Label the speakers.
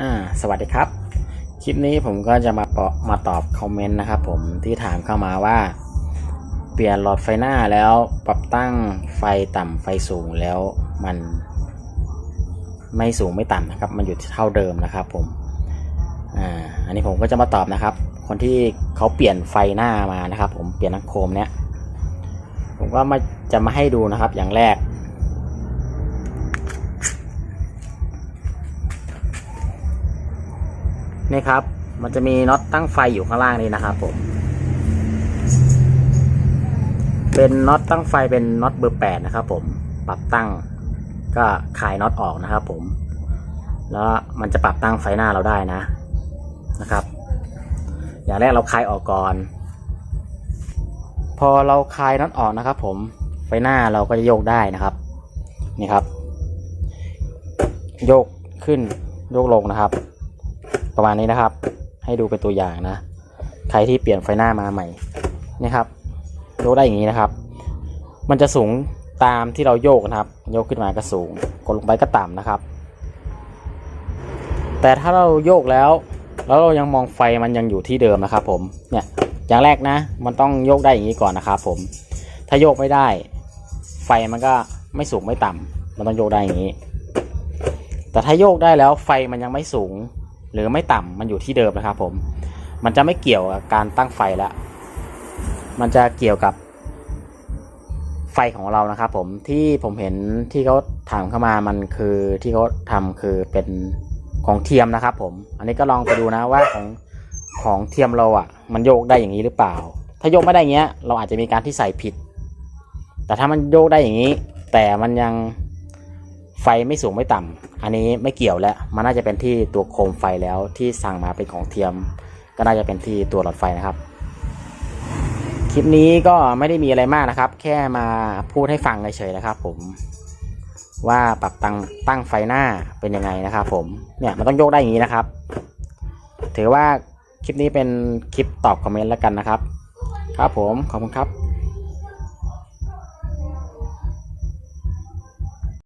Speaker 1: อ่าสวัสดีครับ คลิปนี้ผมก็จะมาตอบมาตอบคอมเมนต์นะครับผมที่ถามเข้ามาว่า เปลี่ยนหลอดไฟหน้าแล้วปรับตั้งไฟต่ำไฟสูงแล้วมัน ไม่สูงไม่ต่ำนะครับ มันอยู่เท่าเดิมนะครับผมอ่าอันนี้ผมก็จะมาตอบนะครับ คนที่เขาเปลี่ยนไฟหน้ามานะครับ ผมเปลี่ยนนักโคมเนี้ยผมก็มาจะมาให้ดูนะครับอย่างแรก นี่ครับ มันจะมีน็อตตั้งไฟอยู่ข้างล่างนี้นะครับผม เป็นน็อตตั้งไฟเป็นน็อตเบอร์แปดนะครับผม ปรับตั้งก็คลายน็อตออกนะครับผม แล้วมันจะปรับตั้งไฟหน้าเราได้นะ นะครับ อย่างแรกเราคลายออกก่อน พอเราคลายน็อตออกนะครับ ผม ไฟหน้าเราก็จะโยกได้นะครับ นี่ครับ โยกขึ้นโยกลงนะครับ ประมาณนี้นะครับ ให้ดูเป็นตัวอย่างนะ ใครที่เปลี่ยนไฟหน้ามาใหม่นี่ครับโยกได้อย่างนี้นะครับ มันจะสูงตามที่เราโยกนะครับ โยกขึ้นมาก็สูง กดลงไปก็ต่ำนะครับ แต่ถ้าเราโยกแล้ว แล้วเรายังมองไฟมันยังอยู่ที่เดิมนะครับ ผม เนี่ย อย่างแรกนะ มันต้องโยกได้อย่างนี้ก่อนนะครับ ผม ถ้าโยกไม่ได้ ไฟมันก็ไม่สูงไม่ต่ำมันต้องโยกได้อย่างนี้ แต่ถ้าโยกได้แล้วไฟมันยังไม่สูง หรือไม่ต่ำมันอยู่ที่เดิมนะครับผม มันจะไม่เกี่ยวกับการตั้งไฟแล้วมันจะเกี่ยวกับไฟของเรานะครับผมที่ผมเห็นที่เขาถามเข้ามามันคือที่เขาทำคือเป็นของเทียมนะครับผม อันนี้ก็ลองไปดูนะว่าของของเทียมเราอะ มันโยกได้อย่างนี้หรือเปล่า ถ้าโยกไม่ได้เงี้ย เราอาจจะมีการที่ใส่ผิด แต่ถ้ามันโยกได้อย่างนี้ แต่มันยัง ไฟไม่สูงไม่ต่ำอันนี้ไม่เกี่ยวแล้ว มันน่าจะเป็นที่ตัวโคมไฟแล้วที่สั่งมาเป็นของเทียม ก็น่าจะเป็นที่ตัวหลอดไฟนะครับ คลิปนี้ก็ไม่ได้มีอะไรมากนะครับ แค่มาพูดให้ฟังเฉยๆนะครับ ผมว่าปรับตั้งตั้งไฟหน้าเป็นยังไงนะครับ ผมเนี่ยมันต้องโยกได้อย่างนี้นะครับ ถือว่าคลิปนี้เป็นคลิปตอบคอมเมนต์แล้วกันนะครับ ครับผมขอบคุณครับ